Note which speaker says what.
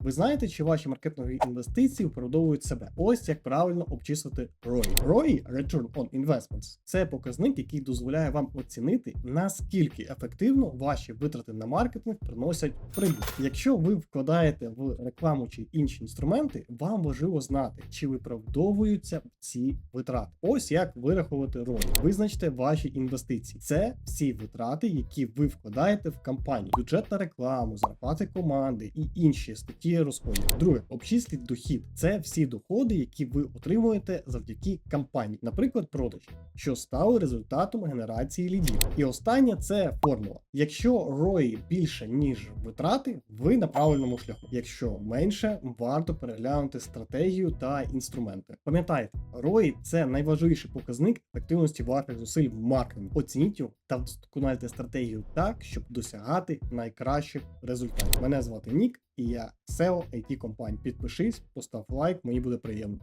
Speaker 1: Ви знаєте, чи ваші маркетингові інвестиції виправдовують себе? Ось як правильно обчислити ROI. ROI – Return on Investments. Це показник, який дозволяє вам оцінити, наскільки ефективно ваші витрати на маркетинг приносять прибуток. Якщо ви вкладаєте в рекламу чи інші інструменти, вам важливо знати, чи виправдовуються ці витрати. Ось як вирахувати ROI. Визначте ваші інвестиції. Це всі витрати, які ви вкладаєте в кампанію, бюджет на рекламу, зарплати команди і інші статті розходів. Друге, обчисліть дохід. Це всі доходи, які ви отримуєте завдяки кампанії, наприклад, продажі, що стали результатом генерації лідів. І останнє це формула. Якщо ROI більше ніж витрати, ви на правильному шляху. Якщо менше, варто переглянути стратегію та інструменти. Пам'ятайте, ROI – це найважливіший показник ефективності ваших зусиль в маркетингу. Оцініть його та вдосконалюйте стратегію так, щоб досягати найкращих результатів. Мене звати Нік, і я SEO IT компанії. Підпишись, постав лайк, мені буде приємно.